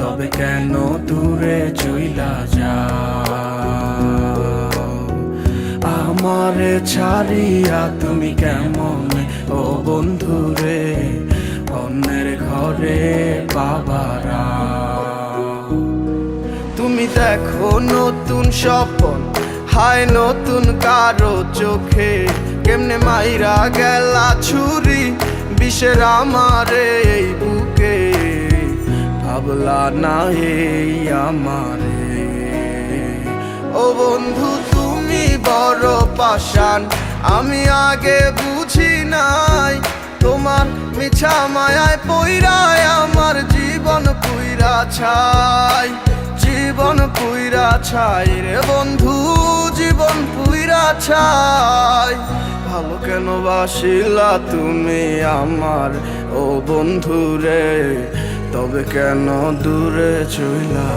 তবে কেন দূরে চইলা যাও? আমারে ছাড়িয়া তুমি কেমন? ও বন্ধু রে অন্যের ঘরে বাবারা। তুমি দেখো নতুন স্বপন, হায় নতুন কারও চোখে। কেমনে মাইরা গেলা ছুরি, বিষের আমারে এই বুকে। ভাবলা না এই আমারে। ও বন্ধু, তুমি বড় পাষাণ, আমি আগে বুঝি নাই। তোমার মিছা মায়ায় পইরায় আমার জীবন পুইরা ছাই, জীবন পুইরা ছাই রে বন্ধু, জীবন পুইরা ছাই। ভালো কেন বাসিলা তুমি আমার? ও বন্ধু রে তবে কেন দূরে চইলা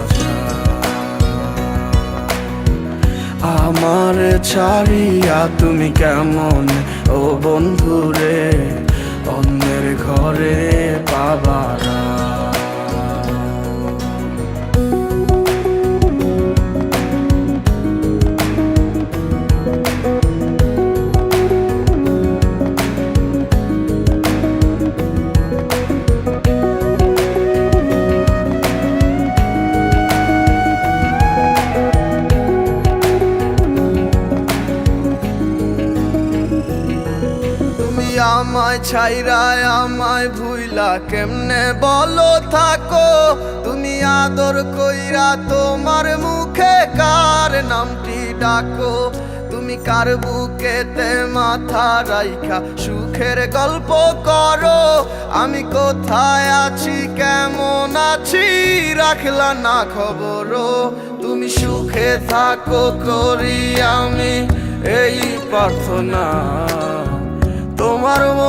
আমার ছাড়িয়া তুমি কেমন? ও বন্ধুরে অন্যের ঘরে পাবারা আমায় ছাইরায় আমায় ভুইলা কেমনে? বলো, থাকো। তুমি আদর কইরা তোমার মুখে কার নামটি ডাকো? তুমি কার বুকেতে মাথা রাইখা? সুখের গল্প করো। আমি কোথায় আছি, কেমন আছি, রাখলা না খবর তুমি সুখে থাকো করি আমি এই প্রার্থনা।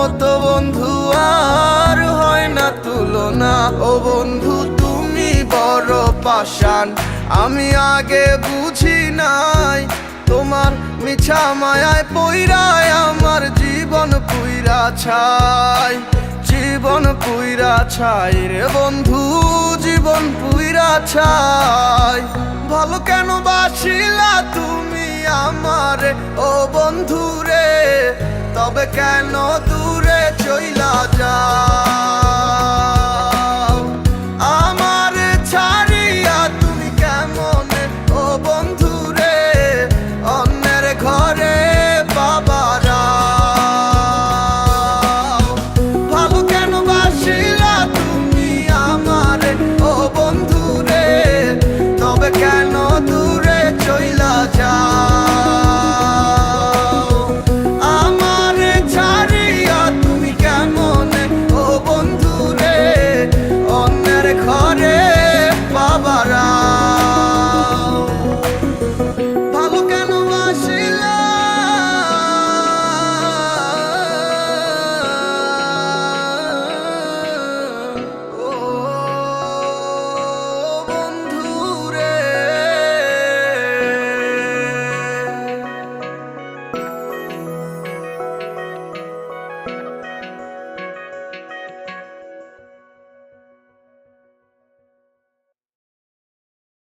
মতো বন্ধু আর হয় না তুলনা। ও বন্ধু, তুমি বড় পাষাণ। আমি আগে বুঝি নাই, তোমার মিছা মায়ায় পইরায় আমার জীবন পুইরা ছাই। জীবন পুইরা ছাই রে বন্ধু, জীবন পুইরা ছাই। ভালো কেন বাসিলা তুমি আমারে? ও বন্ধু রে তবে কেন দূরে চইলা যাও?